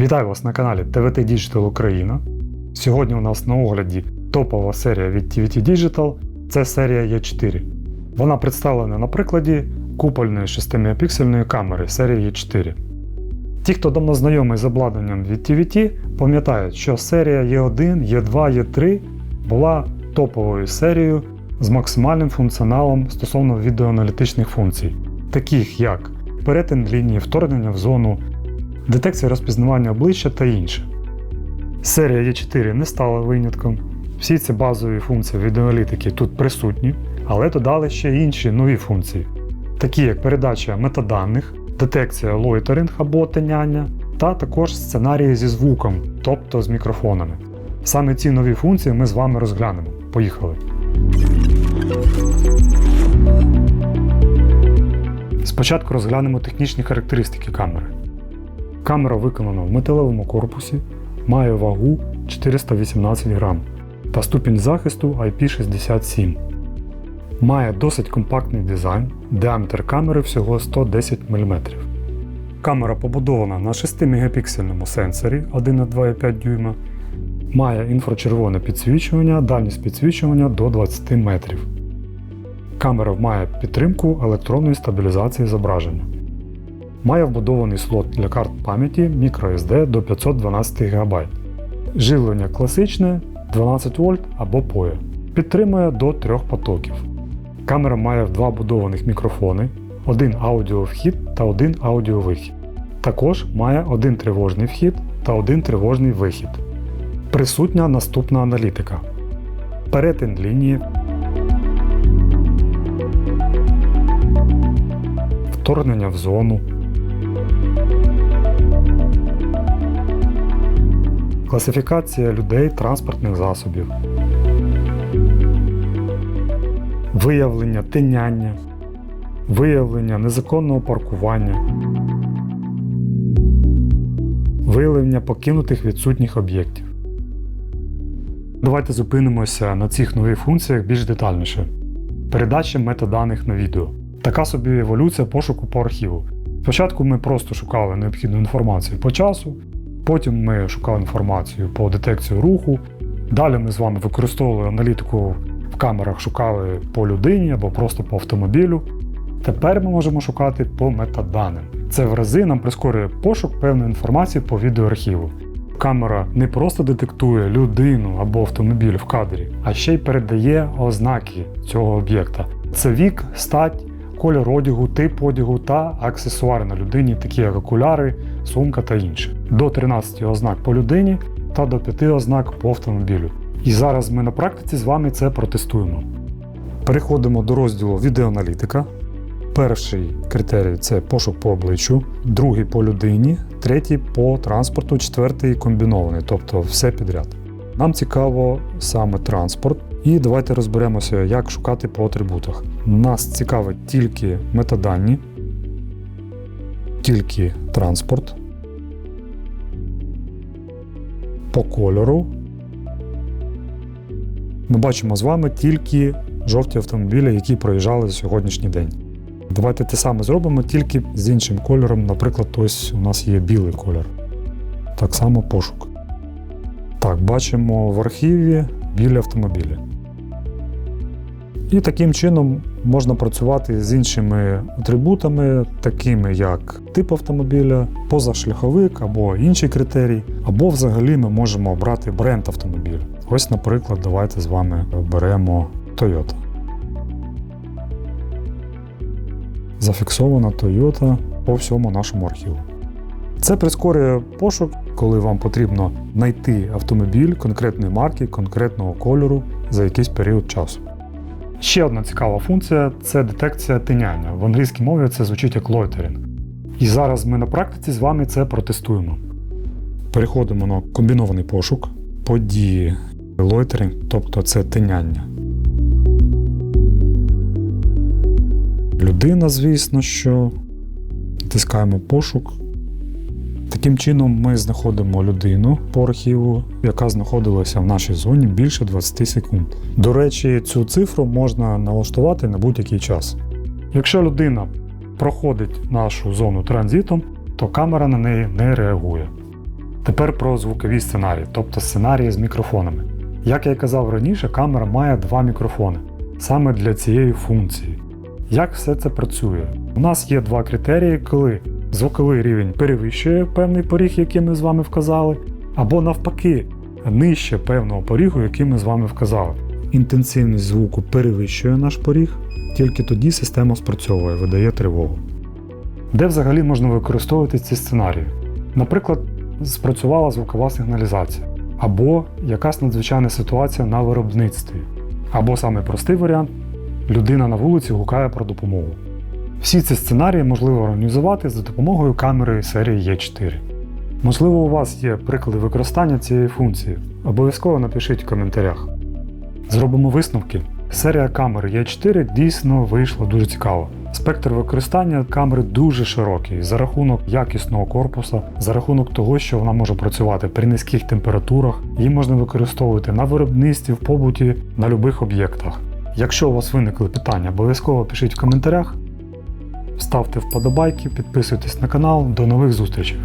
Вітаю вас на каналі TVT Digital Україна. Сьогодні у нас на огляді топова серія від TVT Digital. Це серія E4. Вона представлена на прикладі купольної 6-мегапіксельної камери серії E4. Ті, хто давно знайомий з обладнанням від TVT, пам'ятають, що серія E1, E2, E3 була топовою серією з максимальним функціоналом стосовно відеоаналітичних функцій, таких як перетин лінії вторгнення в зону, детекція розпізнавання обличчя та інше. Серія E4 не стала винятком. Всі ці базові функції відеоаналітики тут присутні, але додали ще інші нові функції, такі як передача метаданих, детекція лойтеринг або тиняння, та також сценарії зі звуком, тобто з мікрофонами. Саме ці нові функції ми з вами розглянемо. Поїхали! Спочатку розглянемо технічні характеристики камери. Камера виконана в металевому корпусі, має вагу 418 грам та ступінь захисту IP67. Має досить компактний дизайн, діаметр камери всього 110 мм. Камера побудована на 6-мегапіксельному сенсорі 1,2,5 дюйма, має інфрачервоне підсвічування, дальність підсвічування до 20 метрів. Камера має підтримку електронної стабілізації зображення. Має вбудований слот для карт пам'яті microSD до 512 ГБ. Живлення класичне 12 вольт або PoE. Підтримує до 3 потоків. Камера має два будованих мікрофони, один аудіовхід та один аудіовихід. Також має один тривожний вхід та один тривожний вихід. Присутня наступна аналітика. Перетин лінії. Вторгнення в зону. Класифікація людей транспортних засобів. Виявлення тиняння. Виявлення незаконного паркування. Виявлення покинутих відсутніх об'єктів. Давайте зупинимося на цих нових функціях більш детальніше. Передача метаданих на відео. Така собі еволюція пошуку по архіву. Спочатку ми просто шукали необхідну інформацію по часу, потім ми шукали інформацію по детекції руху. Далі ми з вами використовували аналітику в камерах, шукали по людині або просто по автомобілю. Тепер ми можемо шукати по метаданим. Це в рази нам прискорює пошук певної інформації по відеоархіву. Камера не просто детектує людину або автомобіль в кадрі, а ще й передає ознаки цього об'єкта. Це вік, стать, колір одягу, тип одягу та аксесуари на людині, такі як окуляри, сумка та інше. До 13 ознак по людині та до 5 ознак по автомобілю. І зараз ми на практиці з вами це протестуємо. Переходимо до розділу відеоаналітика. Перший критерій це пошук по обличчю, другий по людині, третій по транспорту, четвертий комбінований, тобто все підряд. Нам цікаво саме транспорт, і давайте розберемося, як шукати по атрибутах. Нас цікавить тільки метадані, тільки транспорт, по кольору. Ми бачимо з вами тільки жовті автомобілі, які проїжджали за сьогоднішній день. Давайте те саме зробимо тільки з іншим кольором. Наприклад, ось у нас є білий кольор. Так само пошук. Так, бачимо в архіві білі автомобілі. І таким чином можна працювати з іншими атрибутами, такими як тип автомобіля, позашляховик або інший критерій, або взагалі ми можемо обрати бренд автомобіля. Ось, наприклад, давайте з вами оберемо Toyota. Зафіксована Toyota по всьому нашому архіву. Це прискорює пошук, коли вам потрібно знайти автомобіль конкретної марки, конкретного кольору за якийсь період часу. Ще одна цікава функція це детекція тиняння. В англійській мові це звучить як лойтерінг. І зараз ми на практиці з вами це протестуємо. Переходимо на комбінований пошук, події лойтерінг, тобто це тиняння. Людина, звісно, що натискаємо пошук. Таким чином, ми знаходимо людину по архіву, яка знаходилася в нашій зоні більше 20 секунд. До речі, цю цифру можна налаштувати на будь-який час. Якщо людина проходить нашу зону транзитом, то камера на неї не реагує. Тепер про звукові сценарії, тобто сценарії з мікрофонами. Як я й казав раніше, камера має два мікрофони саме для цієї функції. Як все це працює? У нас є два критерії, коли звуковий рівень перевищує певний поріг, який ми з вами вказали, або навпаки, нижче певного порігу, який ми з вами вказали. Інтенсивність звуку перевищує наш поріг, тільки тоді система спрацьовує, видає тривогу. Де взагалі можна використовувати ці сценарії? Наприклад, спрацювала звукова сигналізація, або якась надзвичайна ситуація на виробництві, або саме простий варіант людина на вулиці гукає про допомогу. Всі ці сценарії можливо організувати за допомогою камери серії E4. Можливо, у вас є приклади використання цієї функції. Обов'язково напишіть в коментарях. Зробимо висновки. Серія камер E4 дійсно вийшла дуже цікаво. Спектр використання камери дуже широкий за рахунок якісного корпуса, за рахунок того, що вона може працювати при низьких температурах, її можна використовувати на виробництві, в побуті, на будь-яких об'єктах. Якщо у вас виникли питання, обов'язково пишіть в коментарях, ставте вподобайки, підписуйтесь на канал. До нових зустрічей!